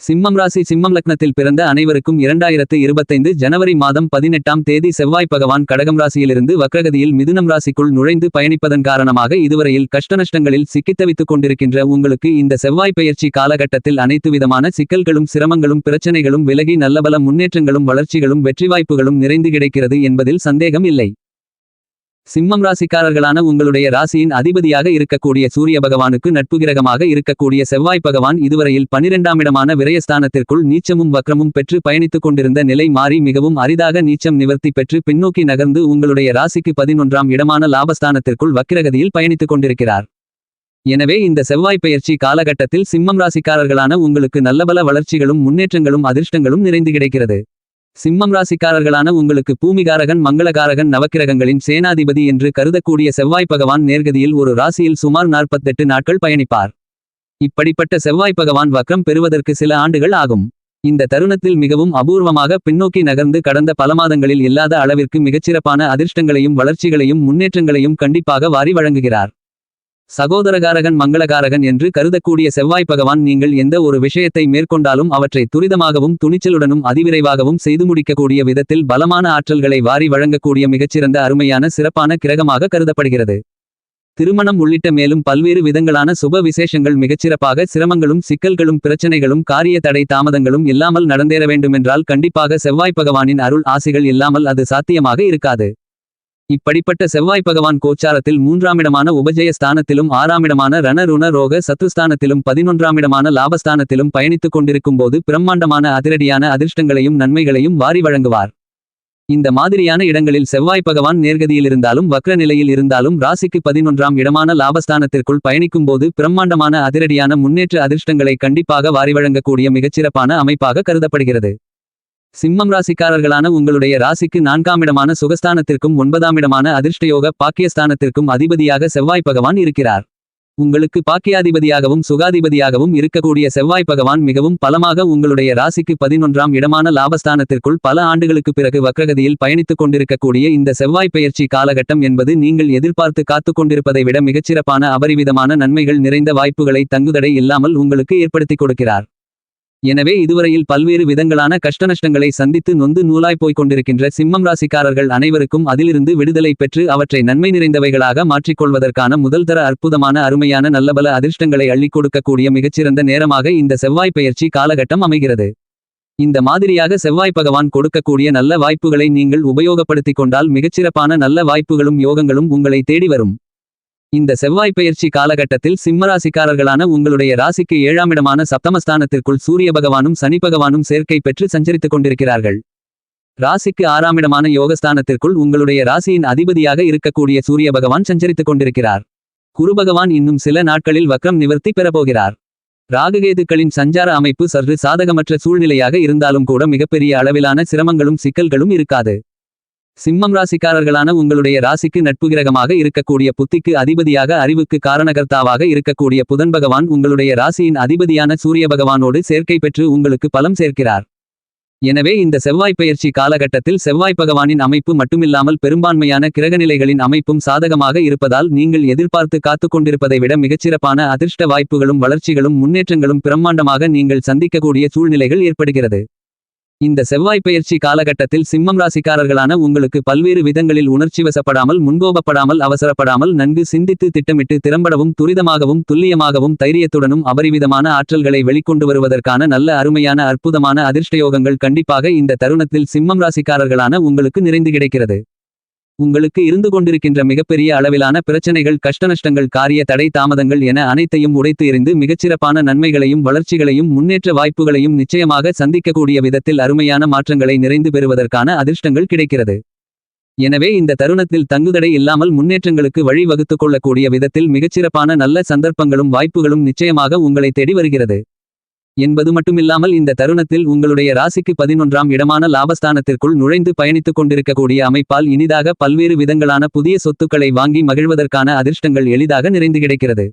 சிம்மம் ராசி சிம்மம் லக்னத்தில் பிறந்த அனைவருக்கும் இரண்டாயிரத்து இருபத்தைந்து ஜனவரி மாதம் பதினெட்டாம் தேதி செவ்வாய் பகவான் கடகம் ராசியிலிருந்து வக்ரகதியில் மிதுனம் ராசிக்குள் நுழைந்து பயணிப்பதன் காரணமாக இதுவரையில் கஷ்டநஷ்டங்களில் சிக்கித்தவித்துக் கொண்டிருக்கின்ற உங்களுக்கு இந்த செவ்வாய் பயிற்சி காலகட்டத்தில் அனைத்து விதமான சிக்கல்களும் சிரமங்களும் பிரச்சனைகளும் விலகி நல்லபல முன்னேற்றங்களும் வளர்ச்சிகளும் வெற்றி வாய்ப்புகளும் நிறைந்து கிடைக்கிறது என்பதில் சந்தேகம் இல்லை. சிம்மம் ராசிக்காரர்களான உங்களுடைய ராசியின் அதிபதியாக இருக்கக்கூடிய சூரிய பகவானுக்கு நட்பு கிரகமாக இருக்கக்கூடிய செவ்வாய் பகவான் இதுவரையில் பனிரெண்டாம் இடமான விரயஸ்தானத்திற்குள் நீச்சமும் வக்ரமும் பெற்று பயணித்துக் கொண்டிருந்த நிலை மாறி மிகவும் அரிதாக நீச்சம் நிவர்த்தி பெற்று பின்னோக்கி நகர்ந்து உங்களுடைய ராசிக்கு பதினொன்றாம் இடமான லாபஸ்தானத்திற்குள் வக்கிரகதியில் பயணித்துக் கொண்டிருக்கிறார். எனவே இந்த செவ்வாய் பயிற்சி காலகட்டத்தில் சிம்மம் ராசிக்காரர்களான உங்களுக்கு நல்லபல வளர்ச்சிகளும் முன்னேற்றங்களும் அதிர்ஷ்டங்களும் நிறைந்து கிடைக்கிறது. சிம்மம் ராசிக்காரர்களான உங்களுக்கு பூமிகாரகன் மங்களகாரகன் நவக்கிரகங்களின் சேனாதிபதி என்று கருதக்கூடிய செவ்வாய் பகவான் நேர்கதியில் ஒரு ராசியில் சுமார் நாற்பத்தெட்டு நாட்கள் பயணிப்பார். இப்படிப்பட்ட செவ்வாய் பகவான் வக்ரம் பெறுவதற்கு சில ஆண்டுகள் ஆகும். இந்த தருணத்தில் மிகவும் அபூர்வமாக பின்னோக்கி நகர்ந்து கடந்த பல மாதங்களில் இல்லாத அளவிற்கு மிகச்சிறப்பான அதிர்ஷ்டங்களையும் வளர்ச்சிகளையும் முன்னேற்றங்களையும் கண்டிப்பாக வாரி வழங்குகிறார். சகோதரகாரகன் மங்களகாரகன் என்று கருதக்கூடிய செவ்வாய் பகவான் நீங்கள் எந்த ஒரு விஷயத்தை மேற்கொண்டாலும் அவற்றை துரிதமாகவும் துணிச்சலுடனும் அதிவிரைவாகவும் செய்து முடிக்கக்கூடிய விதத்தில் பலமான ஆற்றல்களை வாரி வழங்கக்கூடிய மிகச்சிறந்த அருமையான சிறப்பான கிரகமாக கருதப்படுகிறது. திருமணம் உள்ளிட்ட மேலும் பல்வேறு விதங்களான சுப விசேஷங்கள் மிகச்சிறப்பாக சிரமங்களும் சிக்கல்களும் பிரச்சனைகளும் காரிய தடை தாமதங்களும் இல்லாமல் நடந்தேற வேண்டுமென்றால் கண்டிப்பாக செவ்வாய் பகவானின் அருள் ஆசைகள் இல்லாமல் அது சாத்தியமாக இருக்காது. இப்படிப்பட்ட செவ்வாய் பகவான் கோச்சாரத்தில் மூன்றாமிடமான உபஜய ஸ்தானத்திலும் ஆறாமிடமான ரணருண ரோக சத்துஸ்தானத்திலும் பதினொன்றாமிடமான லாபஸ்தானத்திலும் பயணித்துக் கொண்டிருக்கும் போது பிரம்மாண்டமான அதிரடியான அதிர்ஷ்டங்களையும் நன்மைகளையும் வாரி வழங்குவார். இந்த மாதிரியான இடங்களில் செவ்வாய் பகவான் நேர்கதியில் இருந்தாலும் வக்ர நிலையில் இருந்தாலும் ராசிக்கு பதினொன்றாம் இடமான லாபஸ்தானத்திற்குள் பயணிக்கும் போது பிரம்மாண்டமான அதிரடியான முன்னேற்ற அதிர்ஷ்டங்களை கண்டிப்பாக வாரி வழங்கக்கூடிய மிகச்சிறப்பான அமைப்பாக கருதப்படுகிறது. சிம்மம் ராசிக்காரர்களான உங்களுடைய ராசிக்கு நான்காம் இடமான சுகஸ்தானத்திற்கும் ஒன்பதாம் இடமான அதிர்ஷ்டயோக பாக்கியஸ்தானத்திற்கும் அதிபதியாக செவ்வாய் பகவான் இருக்கிறார். உங்களுக்கு பாக்கியாதிபதியாகவும் சுகாதிபதியாகவும் இருக்கக்கூடிய செவ்வாய் பகவான் மிகவும் பலமாக உங்களுடைய ராசிக்கு பதினொன்றாம் இடமான லாபஸ்தானத்திற்குள் பல ஆண்டுகளுக்கு பிறகு வக்ரகதியில் பயணித்துக் கொண்டிருக்கக்கூடிய இந்த செவ்வாய் பெயர்ச்சி காலகட்டம் என்பது நீங்கள் எதிர்பார்த்து காத்துக் கொண்டிருப்பதை விட மிகச்சிறப்பான அபரிவிதமான நன்மைகள் நிறைந்த வாய்ப்புகளை தங்குதடை இல்லாமல் உங்களுக்கு ஏற்படுத்திக் கொடுக்கிறார். எனவே இதுவரையில் பல்வேறு விதங்களான கஷ்டநஷ்டங்களை சந்தித்து நொந்து நூலாய் போய்க் கொண்டிருக்கின்ற சிம்மம் ராசிக்காரர்கள் அனைவருக்கும் அதிலிருந்து விடுதலை பெற்று அவற்றை நன்மை நிறைந்தவைகளாக மாற்றிக்கொள்வதற்கான முதல்தர அற்புதமான அருமையான நல்லபல அதிர்ஷ்டங்களை அள்ளிக் கொடுக்கக்கூடிய மிகச்சிறந்த நேரமாக இந்த செவ்வாய் பயிற்சி காலகட்டம் அமைகிறது. இந்த மாதிரியாக செவ்வாய் பகவான் கொடுக்கக்கூடிய நல்ல வாய்ப்புகளை நீங்கள் உபயோகப்படுத்திக் கொண்டால் மிகச்சிறப்பான நல்ல வாய்ப்புகளும் யோகங்களும் உங்களை தேடி வரும். இந்த செவ்வாய் பயிற்சி காலகட்டத்தில் சிம்மராசிக்காரர்களான உங்களுடைய ராசிக்கு ஏழாமிடமான சப்தமஸ்தானத்திற்குள் சூரிய பகவானும் சனி பகவானும் சேர்க்கை பெற்று சஞ்சரித்துக் கொண்டிருக்கிறார்கள். ராசிக்கு ஆறாமிடமான யோகஸ்தானத்திற்குள் உங்களுடைய ராசியின் அதிபதியாக இருக்கக்கூடிய சூரிய பகவான் சஞ்சரித்துக் கொண்டிருக்கிறார். குரு பகவான் இன்னும் சில நாட்களில் வக்ரம் நிவர்த்தி பெறப்போகிறார். ராககேதுக்களின் சஞ்சார அமைப்பு சற்று சாதகமற்ற சூழ்நிலையாக இருந்தாலும் கூட மிகப்பெரிய அளவிலான சிரமங்களும் சிக்கல்களும் இருக்காது. சிம்மம் ராசிக்காரர்களான உங்களுடைய ராசிக்கு நட்பு கிரகமாக இருக்கக்கூடிய புத்திக்கு அதிபதியாக அறிவுக்கு காரணகர்த்தாவாக இருக்கக்கூடிய புதன் பகவான் உங்களுடைய ராசியின் அதிபதியான சூரிய பகவானோடு சேர்க்கை பெற்று உங்களுக்கு பலம் சேர்க்கிறார். எனவே இந்த செவ்வாய் பெயர்ச்சி காலகட்டத்தில் செவ்வாய் பகவானின் அமைப்பு மட்டுமில்லாமல் பெரும்பான்மையான கிரகநிலைகளின் அமைப்பும் சாதகமாக இருப்பதால் நீங்கள் எதிர்பார்த்து காத்துக் கொண்டிருப்பதை விட மிகச்சிறப்பான அதிர்ஷ்ட வாய்ப்புகளும் வளர்ச்சிகளும் முன்னேற்றங்களும் பிரம்மாண்டமாக நீங்கள் சந்திக்கக்கூடிய சூழ்நிலைகள் ஏற்படுகிறது. இந்த செவ்வாய் பயிற்சி காலகட்டத்தில் சிம்மம் ராசிக்காரர்களான உங்களுக்கு பல்வேறு விதங்களில் உணர்ச்சி வசப்படாமல் முன்கோபப்படாமல் அவசரப்படாமல் நன்கு சிந்தித்து திட்டமிட்டு திறம்படவும் துரிதமாகவும் துல்லியமாகவும் தைரியத்துடனும் அபரிவிதமான ஆற்றல்களை வெளிக்கொண்டு வருவதற்கான நல்ல அருமையான அற்புதமான அதிர்ஷ்டயோகங்கள் கண்டிப்பாக இந்த தருணத்தில் சிம்மம் ராசிக்காரர்களான உங்களுக்கு நிறைந்து கிடைக்கிறது. உங்களுக்கு இருந்து கொண்டிருக்கின்ற மிகப்பெரிய அளவிலான பிரச்சனைகள் கஷ்டநஷ்டங்கள் காரிய தடை தாமதங்கள் என அனைத்தையும் உடைத்து எறிந்து மிகச்சிறப்பான நன்மைகளையும் வளர்ச்சிகளையும் முன்னேற்ற வாய்ப்புகளையும் நிச்சயமாக சந்திக்கக்கூடிய விதத்தில் அருமையான மாற்றங்களை நிறைந்து பெறுவதற்கான அதிர்ஷ்டங்கள் கிடைக்கிறது. எனவே இந்த தருணத்தில் தங்குதடை இல்லாமல் முன்னேற்றங்களுக்கு வழி வகுத்துக் கொள்ளக்கூடிய விதத்தில் மிகச்சிறப்பான நல்ல சந்தர்ப்பங்களும் வாய்ப்புகளும் நிச்சயமாக உங்களை தேடி வருகிறது. என்பது மட்டுமில்லாமல் இந்த தருணத்தில் உங்களுடைய ராசிக்கு பதினொன்றாம் இடமான லாபஸ்தானத்திற்குள் நுழைந்து பயணித்துக் கொண்டிருக்கக்கூடிய அமைப்பால் இனிதாக பல்வேறு விதங்களான புதிய சொத்துக்களை வாங்கி மகிழ்வதற்கான அதிர்ஷ்டங்கள் எளிதாக நிறைந்து கிடைக்கிறது.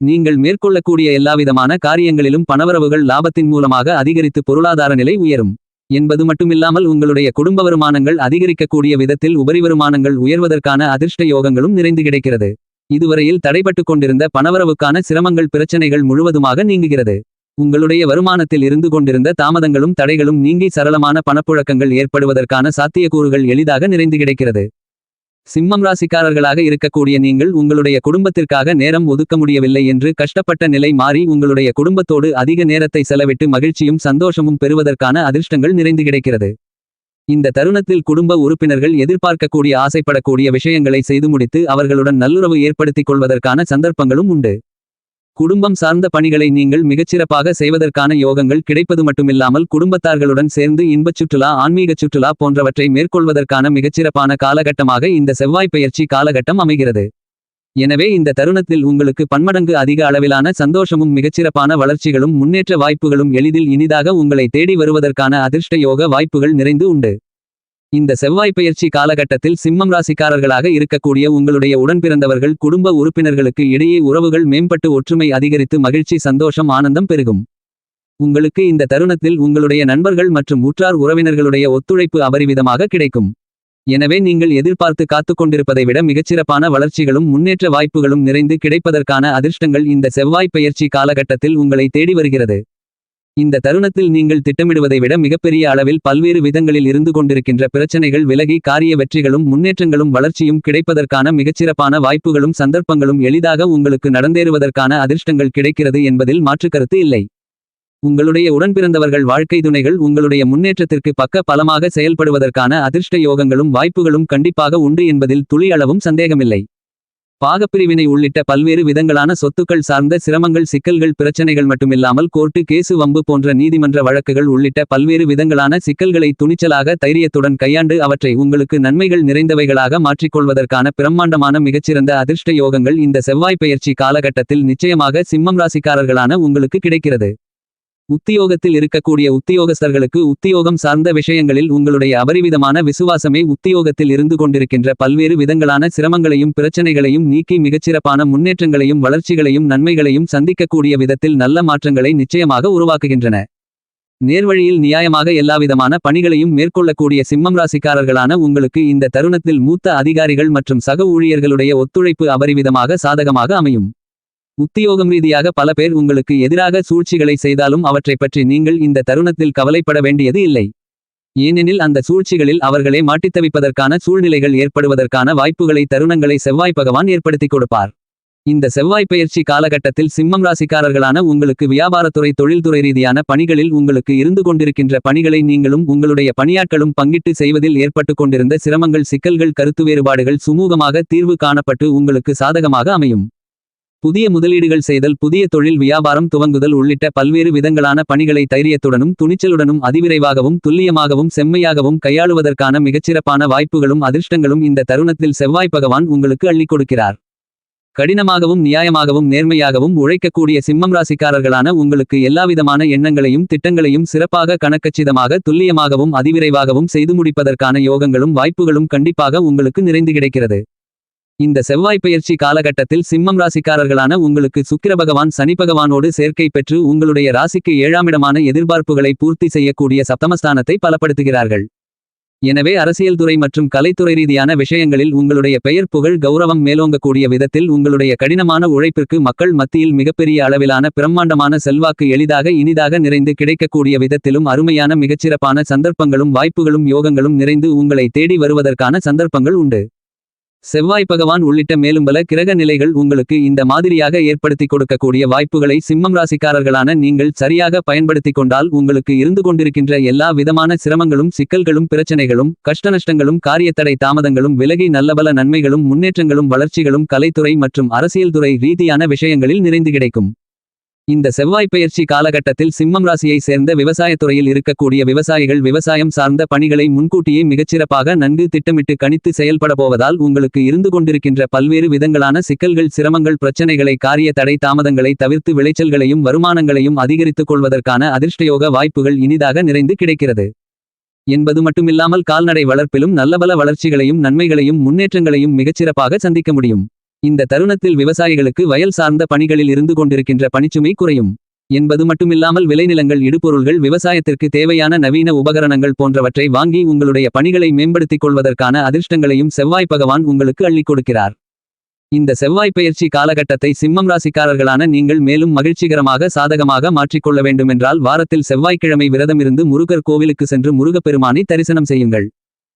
நீங்கள் மேற்கொள்ளக்கூடிய எல்லாவிதமான காரியங்களிலும் பணவரவுகள் லாபத்தின் மூலமாக அதிகரித்து பொருளாதார நிலை உயரும். என்பது மட்டுமில்லாமல் உங்களுடைய குடும்ப வருமானங்கள் அதிகரிக்கக்கூடிய விதத்தில் உபரி வருமானங்கள் உயர்வதற்கான அதிர்ஷ்ட யோகங்களும் நிறைந்து கிடைக்கிறது. இதுவரையில் தடைபட்டுக் கொண்டிருந்த பணவரவுக்கான சிரமங்கள் பிரச்சனைகள் முழுவதுமாக நீங்குகிறது. உங்களுடைய வருமானத்தில் இருந்து கொண்டிருந்த தாமதங்களும் தடைகளும் நீங்கி சரளமான பணப்புழக்கங்கள் ஏற்படுவதற்கான சாத்தியக்கூறுகள் எளிதாக நிறைந்து கிடைக்கிறது. சிம்மம் ராசிக்காரர்களாக இருக்கக்கூடிய நீங்கள் உங்களுடைய குடும்பத்திற்காக நேரம் ஒதுக்க முடியவில்லை என்று கஷ்டப்பட்ட நிலை மாறி உங்களுடைய குடும்பத்தோடு அதிக நேரத்தை செலவிட்டு மகிழ்ச்சியும் சந்தோஷமும் பெறுவதற்கான அதிர்ஷ்டங்கள் நிறைந்து கிடைக்கிறது. இந்த தருணத்தில் குடும்ப உறுப்பினர்கள் எதிர்பார்க்கக்கூடிய ஆசைப்படக்கூடிய விஷயங்களை செய்து முடித்து அவர்களுடன் நல்லுறவு ஏற்படுத்திக் கொள்வதற்கான சந்தர்ப்பங்களும் உண்டு. குடும்பம் சார்ந்த பணிகளை நீங்கள் மிகச்சிறப்பாக செய்வதற்கான யோகங்கள் கிடைப்பது மட்டுமில்லாமல் குடும்பத்தார்களுடன் சேர்ந்து இன்பச் சுற்றுலா ஆன்மீகச் சுற்றுலா போன்றவற்றை மேற்கொள்வதற்கான மிகச்சிறப்பான காலகட்டமாக இந்த செவ்வாய் பெயர்ச்சி காலகட்டம் அமைகிறது. எனவே இந்த தருணத்தில் உங்களுக்கு பன்மடங்கு அதிக அளவிலான சந்தோஷமும் மிகச்சிறப்பான வளர்ச்சிகளும் முன்னேற்ற வாய்ப்புகளும் எளிதில் இனிதாக உங்களை தேடி வருவதற்கான அதிர்ஷ்ட யோக வாய்ப்புகள் நிறைந்து உண்டு. இந்த செவ்வாய் பயிற்சி காலகட்டத்தில் சிம்மம் ராசிக்காரர்களாக இருக்கக்கூடிய உங்களுடைய உடன்பிறந்தவர்கள் குடும்ப உறுப்பினர்களுக்கு இடையே உறவுகள் மேம்பட்டு ஒற்றுமை அதிகரித்து மகிழ்ச்சி சந்தோஷம் ஆனந்தம் பெருகும். உங்களுக்கு இந்த தருணத்தில் உங்களுடைய நண்பர்கள் மற்றும் உற்றார் உறவினர்களுடைய ஒத்துழைப்பு அபரிவிதமாக கிடைக்கும். எனவே நீங்கள் எதிர்பார்த்து காத்துக் கொண்டிருப்பதை விட மிகச்சிறப்பான வளர்ச்சிகளும் முன்னேற்ற வாய்ப்புகளும் நிறைந்து கிடைப்பதற்கான அதிர்ஷ்டங்கள் இந்த செவ்வாய் பயிற்சி காலகட்டத்தில் உங்களை தேடி வருகிறது. இந்த தருணத்தில் நீங்கள் திட்டமிடுவதை விட மிகப்பெரிய அளவில் பல்வேறு விதங்களில் இருந்து கொண்டிருக்கின்ற பிரச்சனைகள் விலகி காரிய வெற்றிகளும் முன்னேற்றங்களும் வளர்ச்சியும் கிடைப்பதற்கான மிகச்சிறப்பான வாய்ப்புகளும் சந்தர்ப்பங்களும் எளிதாக உங்களுக்கு நடந்தேறுவதற்கான அதிர்ஷ்டங்கள் கிடைக்கிறது என்பதில் மாற்றுக்கருத்து இல்லை. உங்களுடைய உடன்பிறந்தவர்கள் வாழ்க்கை துணைகள் உங்களுடைய முன்னேற்றத்திற்கு பக்க பலமாக செயல்படுவதற்கான அதிர்ஷ்ட யோகங்களும் வாய்ப்புகளும் கண்டிப்பாக உண்டு என்பதில் துளி அளவும் சந்தேகமில்லை. பாகப்பிரிவினை உள்ளிட்ட பல்வேறு விதங்களான சொத்துக்கள் சார்ந்த சிரமங்கள் சிக்கல்கள் பிரச்சனைகள் மட்டுமில்லாமல் கோர்ட்டு கேசு வம்பு போன்ற நீதிமன்ற வழக்குகள் உள்ளிட்ட பல்வேறு விதங்களான சிக்கல்களை துணிச்சலாக தைரியத்துடன் கையாண்டு அவற்றை உங்களுக்கு நன்மைகள் நிறைந்தவைகளாக மாற்றிக்கொள்வதற்கான பிரம்மாண்டமான மிகச்சிறந்த அதிர்ஷ்ட யோகங்கள் இந்த செவ்வாய் பெயர்ச்சி காலகட்டத்தில் நிச்சயமாக சிம்மம் ராசிக்காரர்களான உங்களுக்கு கிடைக்கிறது. உத்தியோகத்தில் இருக்கக்கூடிய உத்தியோகஸ்தர்களுக்கு உத்தியோகம் சார்ந்த விஷயங்களில் உங்களுடைய அபரிவிதமான விசுவாசமே உத்தியோகத்தில் இருந்து கொண்டிருக்கின்ற பல்வேறு விதங்களான சிரமங்களையும் பிரச்சனைகளையும் நீக்கி மிகச்சிறப்பான முன்னேற்றங்களையும் வளர்ச்சிகளையும் நன்மைகளையும் சந்திக்கக்கூடிய விதத்தில் நல்ல மாற்றங்களை நிச்சயமாக உருவாக்குகின்றன. நேர்வழியில் நியாயமாக எல்லாவிதமான பணிகளையும் மேற்கொள்ளக்கூடிய சிம்மம் ராசிக்காரர்களான உங்களுக்கு இந்த தருணத்தில் மூத்த அதிகாரிகள் மற்றும் சக ஊழியர்களுடைய ஒத்துழைப்பு அபரிவிதமாக சாதகமாக அமையும். உத்தியோகம் ரீதியாக பல பேர் உங்களுக்கு எதிராக சூழ்ச்சிகளை செய்தாலும் அவற்றைப் பற்றி நீங்கள் இந்த தருணத்தில் கவலைப்பட வேண்டியது இல்லை. ஏனெனில் அந்த சூழ்ச்சிகளில் அவர்களை மாட்டித்தவிப்பதற்கான சூழ்நிலைகள் ஏற்படுவதற்கான வாய்ப்புகளை தருணங்களை செவ்வாய் பகவான் ஏற்படுத்திக் கொடுப்பார். இந்த செவ்வாய் பயிற்சி காலகட்டத்தில் சிம்மம் ராசிக்காரர்களான உங்களுக்கு வியாபாரத்துறை தொழில்துறை ரீதியான பணிகளில் உங்களுக்கு இருந்து கொண்டிருக்கின்ற பணிகளை நீங்களும் உங்களுடைய பணியாட்களும் பங்கிட்டு செய்வதில் ஏற்பட்டு கொண்டிருந்த சிரமங்கள் சிக்கல்கள் கருத்து வேறுபாடுகள் சுமூகமாக தீர்வு காணப்பட்டு உங்களுக்கு சாதகமாக அமையும். புதிய முதலீடுகள் செய்தல் புதிய தொழில் வியாபாரம் துவங்குதல் உள்ளிட்ட பல்வேறு விதங்களான பணிகளை தைரியத்துடனும் துணிச்சலுடனும் அதிவிரைவாகவும் துல்லியமாகவும் செம்மையாகவும் கையாளுவதற்கான மிகச்சிறப்பான வாய்ப்புகளும் அதிர்ஷ்டங்களும் இந்த தருணத்தில் செவ்வாய் பகவான் உங்களுக்கு அள்ளிக் கொடுக்கிறார். கடினமாகவும் நியாயமாகவும் நேர்மையாகவும் உழைக்கக்கூடிய சிம்மம் ராசிக்காரர்களான உங்களுக்கு எல்லாவிதமான எண்ணங்களையும் திட்டங்களையும் சிறப்பாக கணக்கச்சிதமாக துல்லியமாகவும் அதிவிரைவாகவும் செய்து முடிப்பதற்கான யோகங்களும் வாய்ப்புகளும் கண்டிப்பாக உங்களுக்கு நிறைந்து கிடைக்கிறது. இந்த செவ்வாய் பெயர்ச்சி காலகட்டத்தில் சிம்மம் ராசிக்காரர்களான உங்களுக்கு சுக்கிர பகவான் சனி பகவானோடு சேர்க்கை பெற்று உங்களுடைய ராசிக்கு ஏழாமிடமான எதிர்பார்ப்புகளை பூர்த்தி செய்யக்கூடிய சப்தமஸ்தானத்தை பலப்படுத்துகிறார்கள். எனவே அரசியல் துறை மற்றும் கலைத்துறை ரீதியான விஷயங்களில் உங்களுடைய பெயர் புகழ் கௌரவம் மேலோங்கக்கூடிய விதத்தில் உங்களுடைய கடினமான உழைப்பிற்கு மக்கள் மத்தியில் மிகப்பெரிய அளவிலான பிரம்மாண்டமான செல்வாக்கு எளிதாக இனிதாக நிறைந்து கிடைக்கக்கூடிய விதத்திலும் அருமையான மிகச்சிறப்பான சந்தர்ப்பங்களும் வாய்ப்புகளும் யோகங்களும் நிறைந்து உங்களை தேடி வருவதற்கான சந்தர்ப்பங்கள் உண்டு. செவ்வாய் பகவான் உள்ளிட்ட மேலும் பல கிரக நிலைகள் உங்களுக்கு இந்த மாதிரியாக ஏற்படுத்தி கொடுக்கக்கூடிய வாய்ப்புகளை சிம்மம் ராசிக்காரர்களான நீங்கள் சரியாக பயன்படுத்திக் கொண்டால் உங்களுக்கு இருந்து கொண்டிருக்கின்ற எல்லா விதமான சிரமங்களும் சிக்கல்களும் பிரச்சனைகளும் கஷ்டநஷ்டங்களும் காரியத்தடை தாமதங்களும் விலகி நல்லபல நன்மைகளும் முன்னேற்றங்களும் வளர்ச்சிகளும் கலைத்துறை மற்றும் அரசியல் துறை ரீதியான விஷயங்களில் நிறைந்து கிடைக்கும். இந்த செவ்வாய் பெயர்ச்சி காலகட்டத்தில் சிம்மம் ராசியை சேர்ந்த விவசாயத்துறையில் இருக்கக்கூடிய விவசாயிகள் விவசாயம் சார்ந்த பணிகளை முன்கூட்டியே மிகச்சிறப்பாக நன்கு திட்டமிட்டு கணித்து செயல்பட போவதால் உங்களுக்கு இருந்து கொண்டிருக்கின்ற பல்வேறு விதங்களான சிக்கல்கள் சிரமங்கள் பிரச்சனைகளை காரிய தடை தாமதங்களை தவிர்த்து விளைச்சல்களையும் வருமானங்களையும் அதிகரித்துக் கொள்வதற்கான அதிர்ஷ்டயோக வாய்ப்புகள் இனிதாக நிறைந்து கிடைக்கிறது. என்பது மட்டுமில்லாமல் கால்நடை வளர்ப்பிலும் நல்லபல வளர்ச்சிகளையும் நன்மைகளையும் முன்னேற்றங்களையும் மிகச்சிறப்பாக சந்திக்க முடியும். இந்த தருணத்தில் விவசாயிகளுக்கு வயல் சார்ந்த பணிகளில் இருந்து கொண்டிருக்கின்ற பணிச்சுமை குறையும். என்பது மட்டுமில்லாமல் விளைநிலங்கள் இடுபொருள்கள் விவசாயத்திற்கு தேவையான நவீன உபகரணங்கள் போன்றவற்றை வாங்கி உங்களுடைய பணிகளை மேம்படுத்திக் கொள்வதற்கான அதிர்ஷ்டங்களையும் செவ்வாய் பகவான் உங்களுக்கு அள்ளிக் கொடுக்கிறார். இந்த செவ்வாய் பயிற்சி காலகட்டத்தை சிம்மம் ராசிக்காரர்களான நீங்கள் மேலும் மகிழ்ச்சிகரமாக சாதகமாக மாற்றிக்கொள்ள வேண்டுமென்றால் வாரத்தில் செவ்வாய்க்கிழமை விரதமிருந்து முருகர் கோவிலுக்கு சென்று முருகப்பெருமானை தரிசனம் செய்யுங்கள்.